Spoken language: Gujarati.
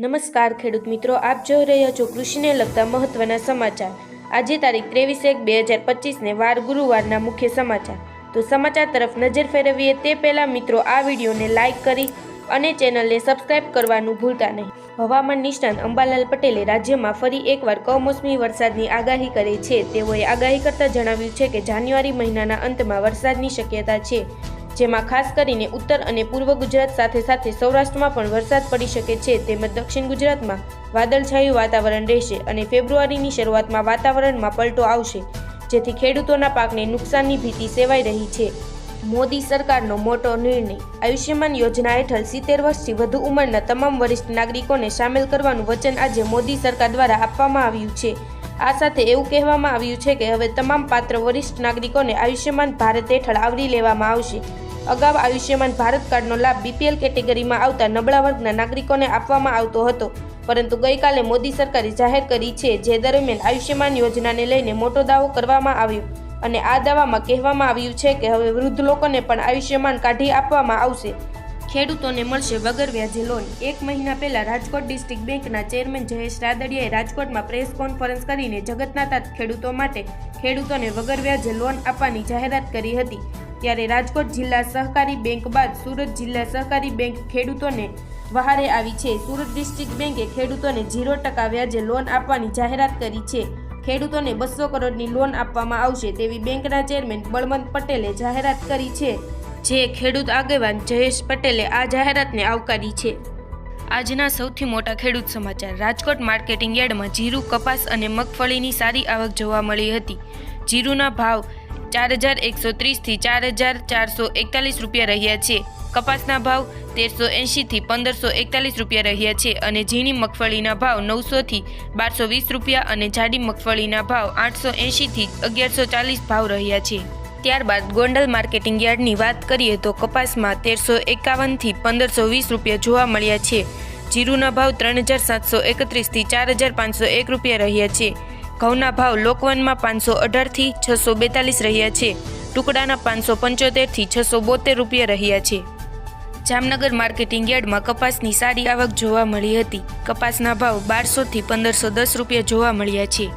નમસ્કાર, ખેડૂત મિત્રો. આપ જોઈ રહ્યા છો કૃષિને લગતા મહત્વના સમાચાર. આજે તારીખ ત્રેવીસ એક બે હજાર પચીસને વાર ગુરુવારના મુખ્ય સમાચાર. તો સમાચાર તરફ નજર ફેરવીએ તે પહેલાં મિત્રો, આ વિડીયોને લાઇક કરી અને ચેનલને સબસ્ક્રાઇબ કરવાનું ભૂલતા નહીં. હવામાન નિષ્ણાંત અંબાલાલ પટેલે રાજ્યમાં ફરી એકવાર કમોસમી વરસાદની આગાહી કરી છે. તેઓએ આગાહી કરતા જણાવ્યું છે કે જાન્યુઆરી મહિનાના અંતમાં વરસાદની શક્યતા છે. જેમાં ખાસ કરીને ઉત્તર અને પૂર્વ ગુજરાત સાથે સાથે સૌરાષ્ટ્રમાં પણ વરસાદ પડી શકે છે તેમજ દક્ષિણ ગુજરાતમાં વાદળછાયું વાતાવરણ રહેશે અને ફેબ્રુઆરીની શરૂઆતમાં વાતાવરણમાં પલટો આવશે, જેથી ખેડૂતોના પાકને નુકસાનની ભીતિ સેવાઈ રહી છે. મોદી સરકારનો મોટો નિર્ણય, આયુષ્યમાન યોજના હેઠળ સિત્તેર વર્ષથી વધુ ઉંમરના તમામ વરિષ્ઠ નાગરિકોને સામેલ કરવાનું વચન આજે મોદી સરકાર દ્વારા આપવામાં આવ્યું છે. આ સાથે એવું કહેવામાં આવ્યું છે કે હવે તમામ પાત્ર વરિષ્ઠ નાગરિકોને આયુષ્યમાન ભારત હેઠળ આવરી લેવામાં આવશે. અગાઉ આયુષ્યમાન ભારત કાર્ડનો લાભ બીપીએલ કેટેગરીમાં આવતા નબળા વર્ગના નાગરિકોને આપવામાં આવતો હતો. પરંતુ ગઈકાલે મોદી સરકારે જાહેર કરી છે જે દરમિયાન આયુષ્યમાન યોજનાને લઈને મોટો દાવો કરવામાં આવ્યો અને આ દાવામાં કહેવામાં આવ્યું છે કે હવે વૃદ્ધ લોકોને પણ આયુષ્યમાન કાઢી આપવામાં આવશે. ખેડૂતોને મળશે વગર વ્યાજે લોન. એક મહિના પહેલા રાજકોટ ડિસ્ટ્રિક્ટ બેંકના ચેરમેન જયેશ રાદડિયાએ રાજકોટમાં પ્રેસ કોન્ફરન્સ કરીને જગતના ખેડૂતો માટે ખેડૂતોને વગર વ્યાજે લોન આપવાની જાહેરાત કરી હતી. ત્યારે રાજકોટ જિલ્લા સહકારી બેંક બાદ સુરત જિલ્લા સહકારી બેંક ખેડૂતોને વહારે આવી છે. સુરત ડિસ્ટ્રિક્ટ બેંકે ખેડૂતોને ઝીરો ટકા વ્યાજે લોન આપવાની જાહેરાત કરી છે. ખેડૂતોને બસો કરોડની લોન આપવામાં આવશે તેવી બેંકના ચેરમેન બળવંત પટેલે જાહેરાત કરી છે. જે ખેડૂત આગેવાન જયેશ પટેલે આ જાહેરાતને આવકારી છે. આજના સૌથી મોટા ખેડૂત સમાચાર. રાજકોટ માર્કેટિંગ યાર્ડમાં જીરું, કપાસ અને મગફળીની સારી આવક જોવા મળી હતી. જીરુના ભાવ ચાર હજાર એકસો ત્રીસથી ચાર હજાર ચારસો એકતાલીસ રૂપિયા રહ્યા છે. કપાસના ભાવ તેરસો એંશીથી પંદરસો એકતાલીસ રૂપિયા રહ્યા છે અને ઝીણી મગફળીના ભાવ નવસોથી બારસો વીસ રૂપિયા અને જાડી મગફળીના ભાવ આઠસો એંશીથી અગિયારસો ચાલીસ ભાવ રહ્યા છે. ત્યારબાદ ગોંડલ માર્કેટિંગ યાર્ડની વાત કરીએ તો કપાસમાં તેરસો એકાવનથી પંદરસો વીસ રૂપિયા જોવા મળ્યા છે. જીરુના ભાવ ત્રણ હજાર સાતસો એકત્રીસથી ચાર હજાર પાંચસો એક રૂપિયા રહ્યા છે. ઘઉંના ભાવ લોકવનમાં પાંચસો અઢારથી છસો બેતાલીસ રહ્યા છે. ટુકડાના પાંચસો પંચોતેરથી છસો બોતેર રૂપિયા રહ્યા છે. જામનગર માર્કેટિંગ યાર્ડમાં કપાસની સારી આવક જોવા મળી હતી. કપાસના ભાવ બારસોથી પંદરસો દસ રૂપિયા જોવા મળ્યા છે.